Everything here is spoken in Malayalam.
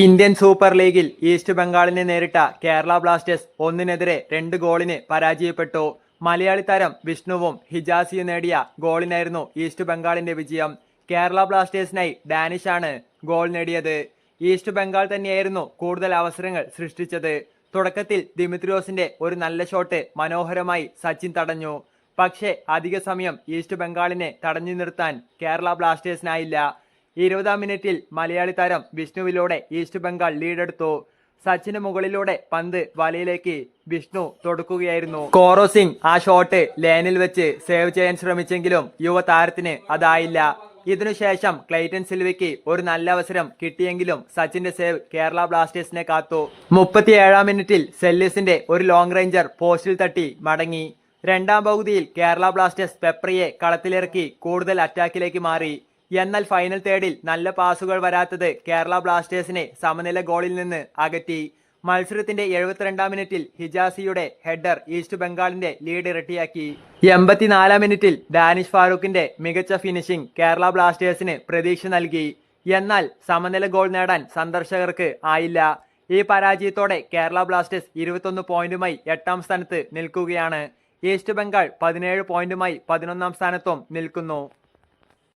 ഇന്ത്യൻ സൂപ്പർ ലീഗിൽ ഈസ്റ്റ് ബംഗാളിനെ നേരിട്ട കേരള ബ്ലാസ്റ്റേഴ്സ് ഒന്നിനെതിരെ രണ്ട് ഗോളിന് പരാജയപ്പെട്ടു. മലയാളി താരം വിഷ്ണുവും ഹിജാസിയും നേടിയ ഗോളിനായിരുന്നു ഈസ്റ്റ് ബംഗാളിന്റെ വിജയം. കേരള ബ്ലാസ്റ്റേഴ്സിനായി ഡാനിഷാണ് ഗോൾ നേടിയത്. ഈസ്റ്റ് ബംഗാൾ തന്നെയായിരുന്നു കൂടുതൽ അവസരങ്ങൾ സൃഷ്ടിച്ചത്. തുടക്കത്തിൽ ദിമിത്രിയോസിന്റെ ഒരു നല്ല ഷോട്ട് മനോഹരമായി സച്ചിൻ തടഞ്ഞു. പക്ഷേ അധിക സമയം ഈസ്റ്റ് ബംഗാളിനെ തടഞ്ഞു നിർത്താൻ കേരള ബ്ലാസ്റ്റേഴ്സിനായില്ല. ഇരുപതാം മിനിറ്റിൽ മലയാളി താരം വിഷ്ണുവിലൂടെ ഈസ്റ്റ് ബംഗാൾ ലീഡെടുത്തു. സച്ചിന് മുകളിലൂടെ പന്ത് വലയിലേക്ക് വിഷ്ണു തൊടുക്കുകയായിരുന്നു. കോറോ സിംഗ് ആ ഷോട്ട് ലേനിൽ വെച്ച് സേവ് ചെയ്യാൻ ശ്രമിച്ചെങ്കിലും യുവതാരത്തിന് അതായില്ല. ഇതിനുശേഷം ക്ലൈറ്റൻ സിൽവയ്ക്ക് ഒരു നല്ല അവസരം കിട്ടിയെങ്കിലും സച്ചിന്റെ സേവ് കേരള ബ്ലാസ്റ്റേഴ്സിനെ കാത്തു. മുപ്പത്തിയേഴാം മിനിറ്റിൽ സെല്ലിസിന്റെ ഒരു ലോങ് റേഞ്ചർ പോസ്റ്റിൽ തട്ടി മടങ്ങി. രണ്ടാം പകുതിയിൽ കേരള ബ്ലാസ്റ്റേഴ്സ് പെപ്രിയെ കളത്തിലിറക്കി കൂടുതൽ അറ്റാക്കിലേക്ക് മാറി. എന്നാൽ ഫൈനൽ തേർഡിൽ നല്ല പാസുകൾ വരാത്തത് കേരള ബ്ലാസ്റ്റേഴ്സിനെ സമനില ഗോളിൽ നിന്ന് അകറ്റി. മത്സരത്തിന്റെ എഴുപത്തിരണ്ടാം മിനിറ്റിൽ ഹിജാസിയുടെ ഹെഡർ ഈസ്റ്റ് ബംഗാളിന്റെ ലീഡ് ഇരട്ടിയാക്കി. എൺപത്തിനാലാം മിനിറ്റിൽ ഡാനിഷ് ഫാറൂഖിന്റെ മികച്ച ഫിനിഷിംഗ് കേരള ബ്ലാസ്റ്റേഴ്സിന് പ്രതീക്ഷ നൽകി. എന്നാൽ സമനില ഗോൾ നേടാൻ സന്ദർശകർക്ക് ആയില്ല. ഈ പരാജയത്തോടെ കേരള ബ്ലാസ്റ്റേഴ്സ് ഇരുപത്തൊന്ന് പോയിന്റുമായി എട്ടാം സ്ഥാനത്ത് നിൽക്കുകയാണ്. ഈസ്റ്റ് ബംഗാൾ പതിനേഴ് പോയിന്റുമായി പതിനൊന്നാം സ്ഥാനത്തും നിൽക്കുന്നു.